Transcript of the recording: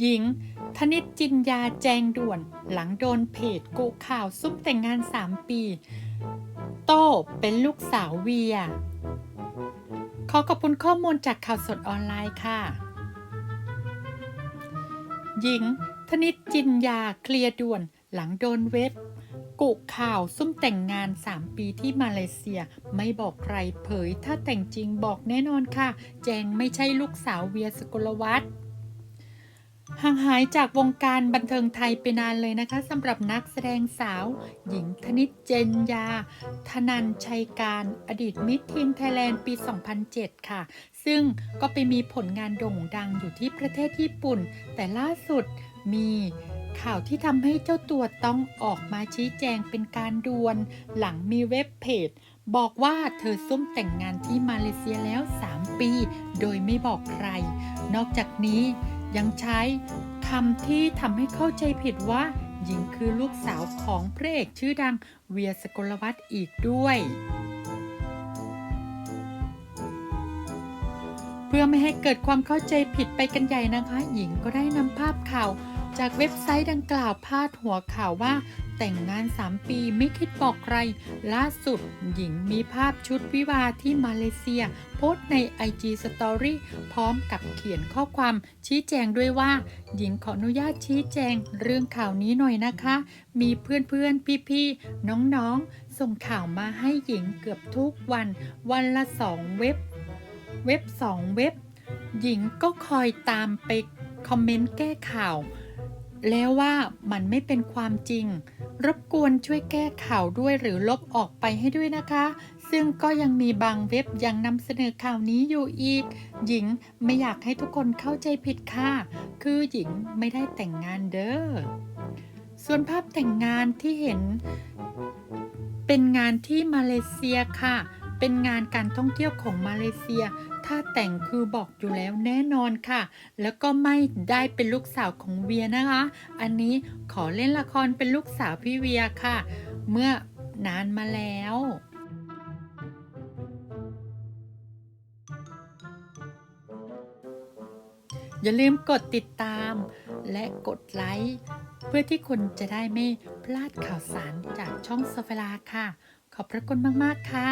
หญิง ธนิตจินยาแจงด่วน หลังโดนเพจกุข่าวซุ่มแต่งงาน 3 ปี โต้เป็นลูกสาวเวีย ขอขอบคุณข้อมูลจากข่าวสดออนไลน์ค่ะ หญิง ธนิตจินยาเคลียร์ด่วน หลังโดนเว็บ กุข่าวซุ่มแต่งงาน 3 ปีที่มาเลเซีย ไม่บอกใครเผย ถ้าแต่งจริงบอกแน่นอนค่ะ แจงไม่ใช่ลูกสาวเวียสกุลวัฒน์ ห่างหายจากวงการบันเทิงไทยไปนานเลยนะคะสำหรับนักแสดงสาว หญิงธนิตเจนยา ธนันชัยการ อดีตมิทีนไทยแลนด์ปี 2007 ค่ะ ซึ่งก็ไปมีผลงานโด่งดังอยู่ที่ประเทศญี่ปุ่น แต่ล่าสุดมีข่าวที่ทำให้เจ้าตัวต้องออกมาชี้แจงเป็นการด่วน หลังมีเว็บเพจบอกว่าเธอซุ่มแต่งงานที่มาเลเซียแล้ว 3 ปี โดยไม่บอกใคร นอกจากนี้ ยังใช้คำที่ทำให้เข้าใจผิดว่า หญิงคือลูกสาวของพระเอกชื่อดังเวียสกลวัฒน์อีกด้วย เพื่อไม่ให้เกิดความเข้าใจผิดไปกันใหญ่นะคะ หญิงก็ได้นำภาพข่าว จากเว็บไซต์ดังกล่าวพาดหัวข่าวว่า แต่งงาน 3 ปีไม่คิดบอกใคร ล่าสุด หญิงมีภาพชุดวิวาที่มาเลเซีย โพสต์ใน IG Story พร้อมกับเขียนข้อความชี้แจงด้วยว่า หญิงขออนุญาตชี้แจงเรื่องข่าวนี้หน่อยนะคะ มีเพื่อนๆ พี่ๆ น้องๆ ส่งข่าวมาให้หญิงเกือบทุกวัน วันละสองเว็บ เว็บสองเว็บ หญิงก็คอยตามไปคอมเมนต์แก้ข่าว แล้วว่ามันไม่เป็นความจริง รบกวนช่วยแก้ข่าวด้วยหรือลบออกไปให้ด้วยนะคะ ซึ่งก็ยังมีบางเว็บยังนำเสนอข่าวนี้อยู่อีก หญิงไม่อยากให้ทุกคนเข้าใจผิดค่ะ คือหญิงไม่ได้แต่งงานเด้อ ส่วนภาพแต่งงานที่เห็น เป็นงานที่มาเลเซียค่ะ เป็นงานการท่องเที่ยวของมาเลเซีย ถ้าแต่งคือบอกอยู่แล้วแน่นอนค่ะ แล้วก็ไม่ได้เป็นลูกสาวของเวียนะคะ อันนี้ขอเล่นละครเป็นลูกสาวพี่เวียค่ะ เมื่อนานมาแล้วอย่าลืมกดติดตาม และกดไลค์เพื่อที่คุณจะได้ไม่พลาดข่าวสารจากช่องสเฟลาค่ะ ขอบพระคุณมาก ๆ ค่ะ